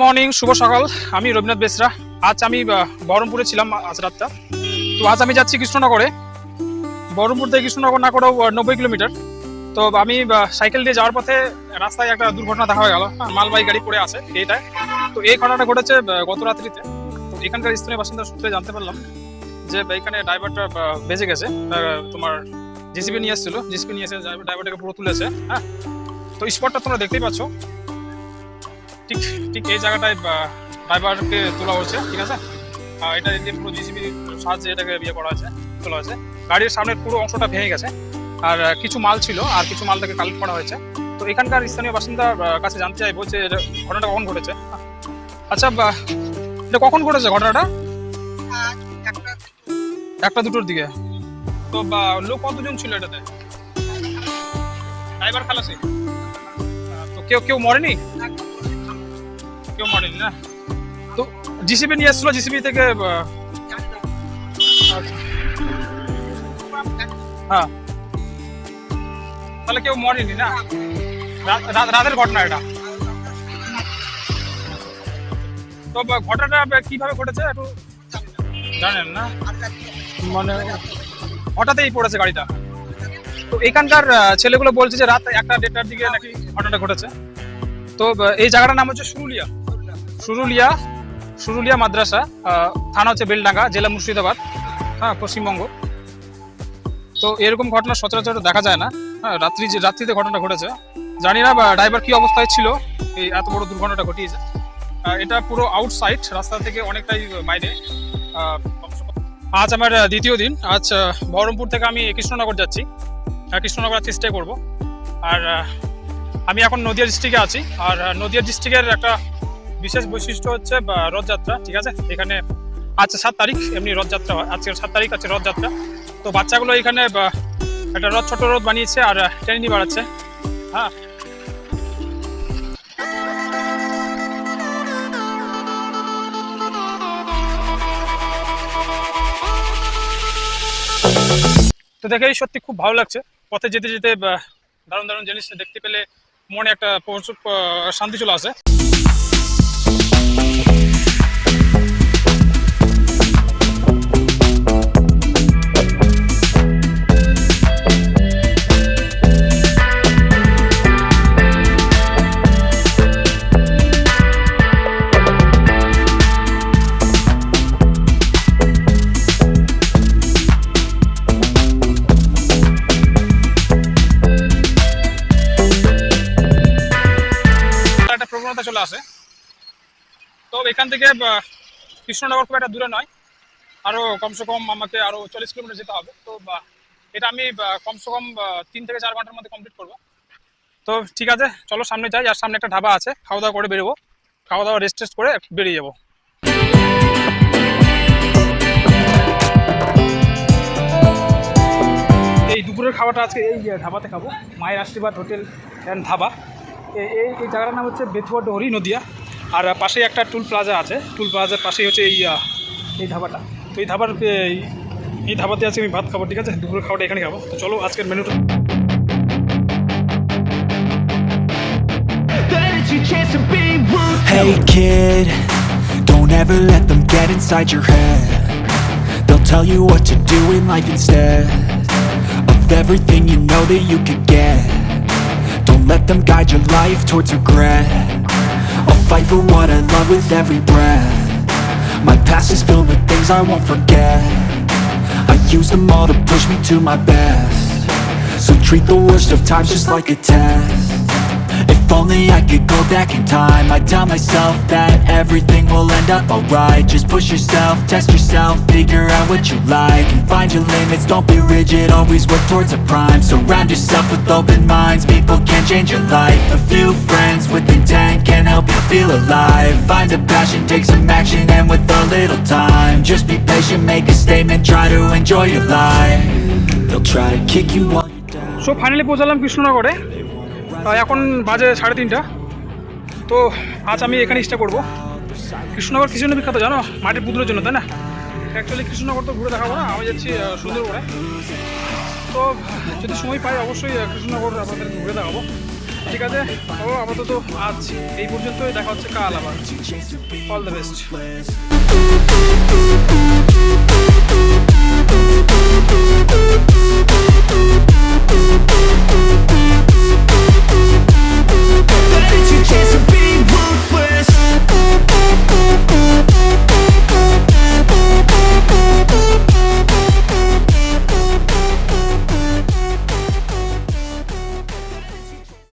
Morning শুভ সকাল। আমি রবীন্দ্রনাথ বেসরা। আজ আমি বহরমপুরে ছিলাম আজ রাতটা। তো আজ আমি যাচ্ছি কৃষ্ণনগরে। বহরমপুর থেকে কৃষ্ণনগর না করেও নব্বই কিলোমিটার। তো আমি সাইকেল দিয়ে যাওয়ার পথে রাস্তায় একটা দুর্ঘটনা দেখা হয়ে গেল। মালবাহী গাড়ি পড়ে আছে এইটায়। তো এই ঘটনাটা ঘটেছে গত রাত্রিতে। তো এখানকার স্থানীয় বাসিন্দা সূত্রে জানতে পারলাম যে এখানে ড্রাইভারটা বেঁচে গেছে। তোমার জেসিবি নিয়ে এসেছিল। জেসিবি নিয়ে এসে ড্রাইভারটাকে পুরো তুলেছে। হ্যাঁ? তো স্পটটা তোমরা দেখতেই পাচ্ছ। ঠিক ঠিক এই জায়গাটায় ড্রাইভারকে তোলা হয়েছে, ঠিক আছে? আর এটা দিয়ে পুরো জিসিবি সাহায্যে এটাকে ইয়ে করা আছে তোলা হয়েছে। গাড়ির সামনের পুরো অংশটা ভেঙে গেছে। আর কিছু মাল ছিল, আর কিছু মাল থেকে কালেক্ট করা হয়েছে। তো এখানকার স্থানীয় বাসিন্দার কাছে জানতে চাইব যে এটা ঘটনাটা কখন ঘটেছে। আচ্ছা এটা কখন ঘটেছে ঘটনাটা? একটা দুটোর দিকে। তো লোক কতজন ছিল এটাতে? ড্রাইভার খালাসি? তো কেউ কেউ মরেনি? কেউ মরেনি না? তো জিসিবি নিয়ে এসেছিল জিসিবি থেকে। হ্যাঁ। তাহলে কেউ মরেনি না? রাত- রাত- রাতের ঘটনা এটা। তো ঘটনাটা কীভাবে ঘটেছে একটু জানেন না? মানে হঠাৎই পড়েছে গাড়িটা। তো এখানকার ছেলেগুলো বলছে যে রাত একটা দেড়টার দিকে নাকি ঘটনাটা ঘটেছে। তো এই জায়গাটার নাম হচ্ছে সুরুলিয়া সুরুলিয়া সুরুলিয়া মাদ্রাসা থানা হচ্ছে বেলডাঙ্গা, জেলা মুর্শিদাবাদ হ্যাঁ পশ্চিমবঙ্গ। তো এরকম ঘটনা সচরাচর দেখা যায় না। হ্যাঁ রাত্রি যে রাত্রিতে ঘটনাটা ঘটেছে। জানি না বা ড্রাইভার কি অবস্থায় ছিল, এই এত বড় দুর্ঘটনাটা ঘটিয়েছে। এটা পুরো আউটসাইড রাস্তা থেকে অনেকটাই বাইরে। আজ আমার দ্বিতীয় দিন। আজ বহরমপুর থেকে আমি কৃষ্ণনগর যাচ্ছি। কৃষ্ণনগর স্টে করব। আর আমি এখন নদিয়া ডিস্ট্রিক্টে আছি। আর নদিয়া ডিস্ট্রিক্টের একটা বিশেষ বৈশিষ্ট্য হচ্ছে রথযাত্রা, ঠিক আছে? এখানে আজ সাত তারিখ, এমনি রথযাত্রা হয় আজকে সাত তারিখ আছে রথযাত্রা। তো বাচ্চাগুলো এখানে একটা রথ, ছোট রথ বানিয়েছে আর নিয়ে বেড়াচ্ছে। হ্যাঁ। তো দেখেই সত্যি খুব ভালো লাগছে। পথে যেতে যেতে দারুণ দারুণ জিনিস দেখতে পেলে মনে একটা শান্তি চলে আসে। চলে আসে। তো এখান থেকে কৃষ্ণনগর খুব একটা দূরে নয়। আরও কমসে কম আমাকে আরও চল্লিশ কিলোমিটার যেতে হবে। তো এটা আমি কমসে কম তিন থেকে চার ঘণ্টার মধ্যে কমপ্লিট করব। তো ঠিক আছে, চলো সামনে যাই। আর সামনে একটা ধাবা আছে। খাওয়া দাওয়া করে বেরোবো। খাওয়া দাওয়া রেস্ট টেস্ট করে বেরিয়ে যাব। এই দুপুরের খাবারটা আজকে এই ধাবাতে খাব। মায়ের আশীর্বাদ, হোটেল অ্যান্ড ধাবা। এই এই জায়গাটার নাম হচ্ছে বেথুয়া ডহরি নদিয়া আর আহ, পাশেই একটা টুল প্লাজা আছে টুল প্লাজার পাশেই হচ্ছে এই আহ, এই ধাবাটা তো এই ধাবার এই এই ধাবাতে আজকে আমি ভাত খাবো ঠিক আছে দুপুরের খাবারটা এখানে খাবো তো চলো আজকের মেনুটা That is your chance to be ruthless. Hey kid, don't ever let them get inside your head. They'll tell you what to do in life instead of everything you know that you could get. Them guide your life towards regret. I'll fight for what I love with every breath. My past is filled with things I won't forget. I use them all to push me to my best. So treat the worst of times just like a test. If only I could go back in time I'd tell myself that everything will end up alright Just push yourself, test yourself, figure out what you like And find your limits, don't be rigid, always work towards a prime Surround yourself with open minds, people change your life A few friends with intent can help you feel alive Find a passion, take some action, and with a little time Just be patient, make a statement, try to enjoy your life They'll try to kick you while you're down so finally পৌঁছালাম কৃষ্ণনগরে এখন বাজে সাড়ে তিনটা তো আজ আমি এখানে স্টে করব কৃষ্ণনগর কিছু জন্য বিখ্যাত জানো মাটির পুতুলের জন্য তাই না অ্যাকচুয়ালি কৃষ্ণনগর তো ঘুরে দেখাবো না আমি যাচ্ছি সুন্দরবনে তো যদি সময় পাই অবশ্যই কৃষ্ণনগর আপনাদের ঘুরে দেখাবো। ঠিক আছে? ও আপাতত আজ এই পর্যন্তই, দেখা হচ্ছে কাল আবার। All the best